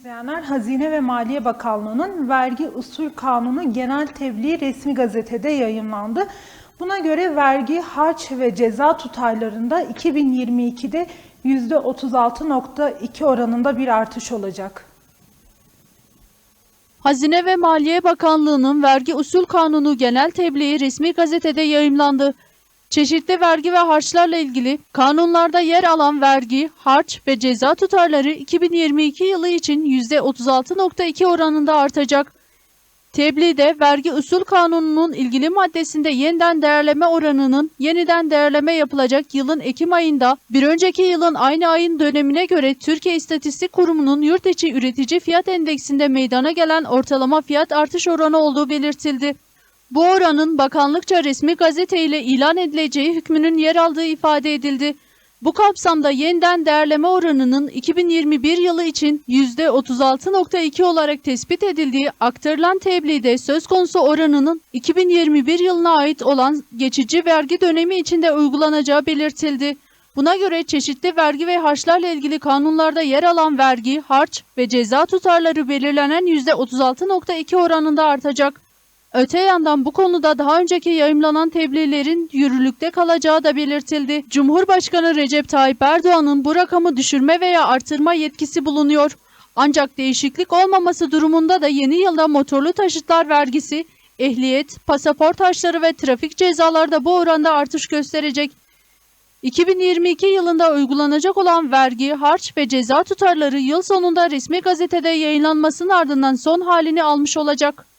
izleyenler Hazine ve Maliye Bakanlığı'nın vergi usul kanunu genel tebliği resmi gazetede yayımlandı. Buna göre vergi, harç ve ceza tutarlarında 2022'de %36.2 oranında bir artış olacak. Hazine ve Maliye Bakanlığı'nın vergi usul kanunu genel tebliği resmi gazetede yayımlandı. Çeşitli vergi ve harçlarla ilgili kanunlarda yer alan vergi, harç ve ceza tutarları 2022 yılı için %36.2 oranında artacak. Tebliğde vergi usul kanununun ilgili maddesinde yeniden değerleme oranının yeniden değerleme yapılacak yılın Ekim ayında bir önceki yılın aynı ayın dönemine göre Türkiye İstatistik Kurumu'nun yurt içi üretici fiyat endeksinde meydana gelen ortalama fiyat artış oranı olduğu belirtildi. Bu oranın bakanlıkça resmi gazete ile ilan edileceği hükmünün yer aldığı ifade edildi. Bu kapsamda yeniden değerleme oranının 2021 yılı için %36.2 olarak tespit edildiği aktarılan tebliğde söz konusu oranının 2021 yılına ait olan geçici vergi dönemi içinde uygulanacağı belirtildi. Buna göre çeşitli vergi ve harçlarla ilgili kanunlarda yer alan vergi, harç ve ceza tutarları belirlenen %36.2 oranında artacak. Öte yandan bu konuda daha önceki yayımlanan tebliğlerin yürürlükte kalacağı da belirtildi. Cumhurbaşkanı Recep Tayyip Erdoğan'ın bu rakamı düşürme veya artırma yetkisi bulunuyor. Ancak değişiklik olmaması durumunda da yeni yılda motorlu taşıtlar vergisi, ehliyet, pasaport harçları ve trafik cezaları da bu oranda artış gösterecek. 2022 yılında uygulanacak olan vergi, harç ve ceza tutarları yıl sonunda resmi gazetede yayınlanmasının ardından son halini almış olacak.